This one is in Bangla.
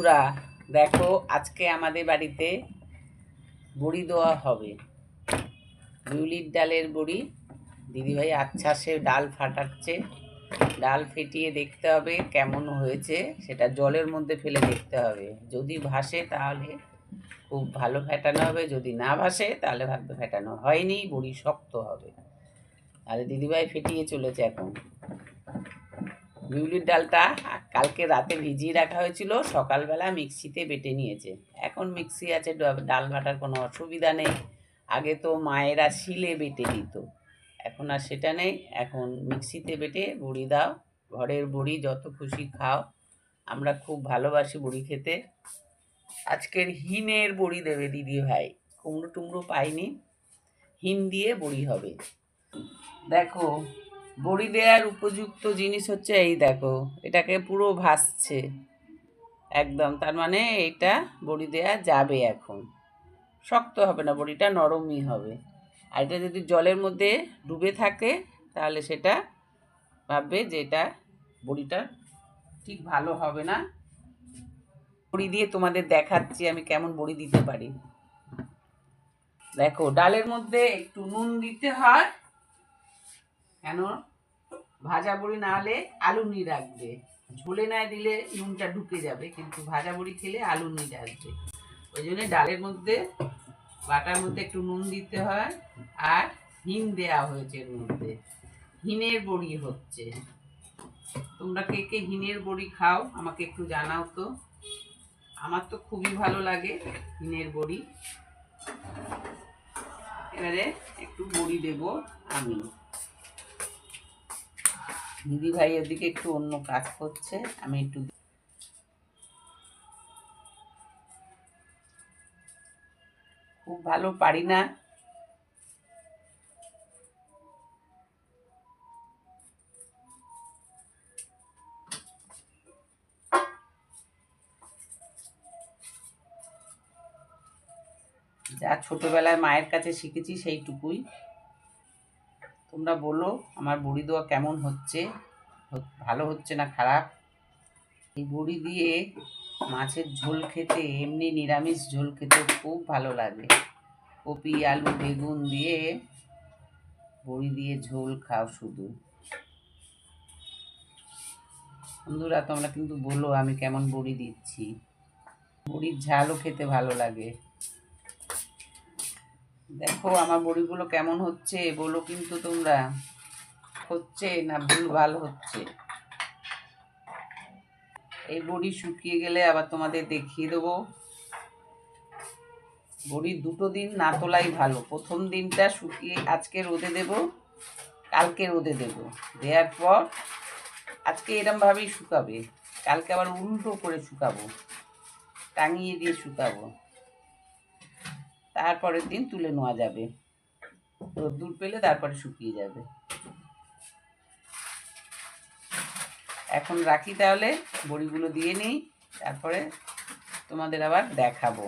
বন্ধুরা, দেখো আজকে আমাদের বাড়িতে বড়ি দেওয়া হবে। বিউলির ডালের বড়ি। দিদিভাই আচ্ছা সে ডাল ফাটাচ্ছে। ডাল ফেটিয়ে দেখতে হবে কেমন হয়েছে। সেটা জলের মধ্যে ফেলে দেখতে হবে। যদি ভাসে তাহলে খুব ভালো ফেটানো হবে। যদি না ভাসে তাহলে ভাববে ফেটানো হয়নি। বড়ি শক্ত হবে। তাহলে দিদিভাই ফেটিয়ে চলেছে এখন। বিউলির ডালটা কালকে রাতে ভিজিয়ে রাখা হয়েছিল, সকালবেলা মিক্সিতে বেটে নিয়েছে। এখন মিক্সি আছে ডাল বাটার কোনো অসুবিধা নেই। আগে তো মায়েরা শিলে বেটে দিত এখন আর সেটা নেই। এখন মিক্সিতে বেটে বড়ি দাও। ঘরের বড়ি যত খুশি খাও। আমরা খুব ভালোবাসি বড়ি খেতে। আজকের হিনের বড়ি দেবে দিদি ভাই। কুমড়ো টুমড়ো পাইনি। হিন দিয়ে বড়ি হবে। দেখো বড়ি দেওয়ার উপযুক্ত জিনিস হচ্ছে এই দেখো, এটাকে পুরো ভাসছে। একদম, তার মানে এটা বড়ি দেওয়া যাবে এখন। শক্ত হবে না, বড়িটা নরমই হবে। আর এটা যদি জলের মধ্যে ডুবে থাকে, তাহলে সেটা ভাববে যে এটা বড়িটা ঠিক ভালো হবে না। বড়ি দিয়ে তোমাদের দেখাচ্ছি আমি কেমন বড়ি দিতে পারি। দেখো, ডালের মধ্যে একটু নুন দিতে হয়। কেন? ভাজা বড়ি না হলে আলু নি রাখবে। ঝোলে না দিলে নুনটা ঢুকে যাবে, কিন্তু ভাজা বড়ি খেলে আলু নি রাখবে। ওই জন্য ডালের মধ্যে, বাটার মধ্যে একটু নুন দিতে হয়, আর হিম দেওয়া হয়েছে এর মধ্যে। হিনের বড়ি হচ্ছে। তোমরা কে কে হিনের বড়ি খাও, আমাকে একটু জানাও তো। আমার তো খুবই ভালো লাগে হিনের বড়ি। এবারে একটু বড়ি দেব আমি। দিদি ভাই ওদিকে একটু অন্য কাজ করছে, আমি একটু খুব ভালো পারি না। যা ছোটবেলায় মায়ের কাছে শিখেছি সেইটুকুই। তোমরা বলো, আমার বড়ি দেওয়া কেমন হচ্ছে? ভালো হচ্ছে না খারাপ? এই বড়ি দিয়ে মাছের ঝোল খেতে, এমনি নিরামিষ ঝোল খেতে খুব ভালো লাগে। কপি, আলু, বেগুন দিয়ে বড়ি দিয়ে ঝোল খাও শুধু। বন্ধুরা, তোমরা কিন্তু বলো আমি কেমন বড়ি দিচ্ছি। বড়ির ঝালও খেতে ভালো লাগে। দেখো আমার বড়িগুলো কেমন হচ্ছে, বলো কিন্তু তোমরা। হচ্ছে না ভুল, ভালো হচ্ছে? এই বড়ি শুকিয়ে গেলে আবার তোমাদের দেখিয়ে দেবো। বড়ি দুটো দিন না তোলাই ভালো। প্রথম দিনটা শুকিয়ে আজকে রোদে দেব, কালকে রোদে দেব। দেওয়ার পর আজকে এরমভাবেই শুকাবে। কালকে আবার উল্টো করে শুকাবো। টাঙিয়ে দিয়ে শুকাবো। তারপরের দিন তুলে নেওয়া যাবে। তো রোদ্দুর পেলে তারপরে শুকিয়ে যাবে। এখন রাখি তাহলে, বড়িগুলো দিয়ে নিই, তারপরে তোমাদের আবার দেখাবো।